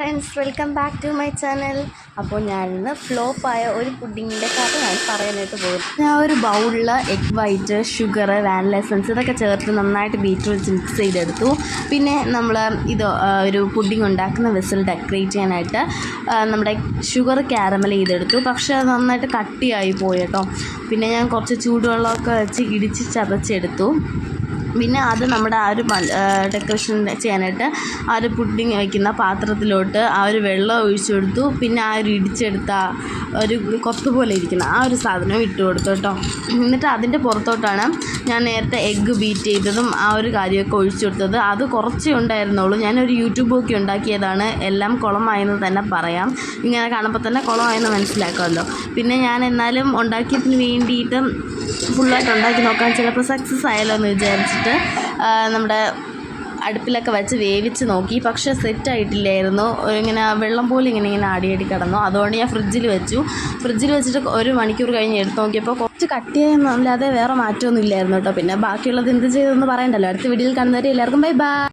Friends welcome back to my channel അപ്പോൾ ഞാൻ ഇന്ന് ഫ്ലോപ്പായ ഒരു പുഡിങ്ങിന്റെ കഥ ഞാൻ പറയാനായിട്ട് പോകുന്നത്. ഞാൻ ഒരു ബൗളിൽ egg white sugar vanilla essence ഇതൊക്കെ ചേർത്ത് നന്നായിട്ട് ബീറ്റ് വെച്ച് മിക്സ് ചെയ്തെടുത്തു. പിന്നെ നമ്മൾ ഇത് ഒരു പുഡിങ് ഉണ്ടാക്കുന്ന വെസൽ ഡെക്കറേറ്റ് ചെയ്യാനായിട്ട് നമ്മുടെ ഷുഗർ ക്യാരമൽ ചെയ്തെടുത്തു. പക്ഷേ അത് നന്നായിട്ട് കട്ടിയായി പോയി കേട്ടോ. പിന്നെ ഞാൻ കുറച്ച് ചൂടുവെള്ളമൊക്കെ വെച്ച് ഇടിച്ച് ചതച്ചെടുത്തു. പിന്നെ അത് നമ്മുടെ ആ ഒരു ഡെക്കറേഷൻ ചെയ്യാനായിട്ട് ആ ഒരു പുഡിങ് വയ്ക്കുന്ന പാത്രത്തിലോട്ട് ആ ഒരു വെള്ളം ഒഴിച്ചു കൊടുത്തു. പിന്നെ ആ ഒരു ഇടിച്ചെടുത്ത ഒരു കൊത്ത് പോലെ ഇരിക്കുന്ന ആ ഒരു സാധനം ഇട്ട് കൊടുത്തു കേട്ടോ. എന്നിട്ട് അതിന്റെ പുറത്തോട്ടാണ് ഞാൻ നേരത്തെ എഗ്ഗ് ബീറ്റ് ചെയ്തതും ആ ഒരു കാര്യമൊക്കെ ഒഴിച്ചു കൊടുത്തത്. അത് കുറച്ചേ ഉണ്ടായിരുന്നുള്ളൂ. ഞാനൊരു യൂട്യൂബ് ഒക്കെ ഉണ്ടാക്കിയതാണ്. എല്ലാം കുളമായെന്ന് തന്നെ പറയാം. ഇങ്ങനെ കാണുമ്പോൾ തന്നെ കുളമായെന്ന് മനസ്സിലാക്കാമല്ലോ. പിന്നെ ഞാൻ എന്നാലും ഉണ്ടാക്കിയതിന് വേണ്ടിയിട്ട് ഫുള്ളായിട്ട് ഉണ്ടാക്കി നോക്കാൻ ചിലപ്പോൾ സക്സസ് ആയല്ലോ എന്ന് വിചാരിച്ചിട്ട് ആ, നമ്മുടെ അടുപ്പിലൊക്കെ വെച്ച് വേവിച്ച് നോക്കി. പക്ഷേ സെറ്റ് ആയിട്ടില്ലായിരുന്നു ഇങ്ങനെ വെള്ളം പോലെ ഇങ്ങനെ ഇങ്ങനെ ആടിയടി കിടന്നു. അതുകൊണ്ട് ഞാൻ ഫ്രിഡ്ജിൽ വെച്ചു. ഫ്രിഡ്ജിൽ വെച്ചിട്ട് ഒരു മണിക്കൂർ കഴിഞ്ഞ് എടുത്ത് നോക്കിയപ്പോൾ കുറച്ച് കട്ടിയായെന്നല്ലാതെ വേറെ മാറ്റമൊന്നും ഇല്ലായിരുന്നു കേട്ടോ. പിന്നെ ബാക്കിയുള്ളത് എന്ത് ചെയ്തെന്ന് പറയണ്ടല്ലോ. അടുത്ത വീഡിയോയിൽ കാണുന്നവരെ എല്ലാവർക്കും ബൈ ബൈ.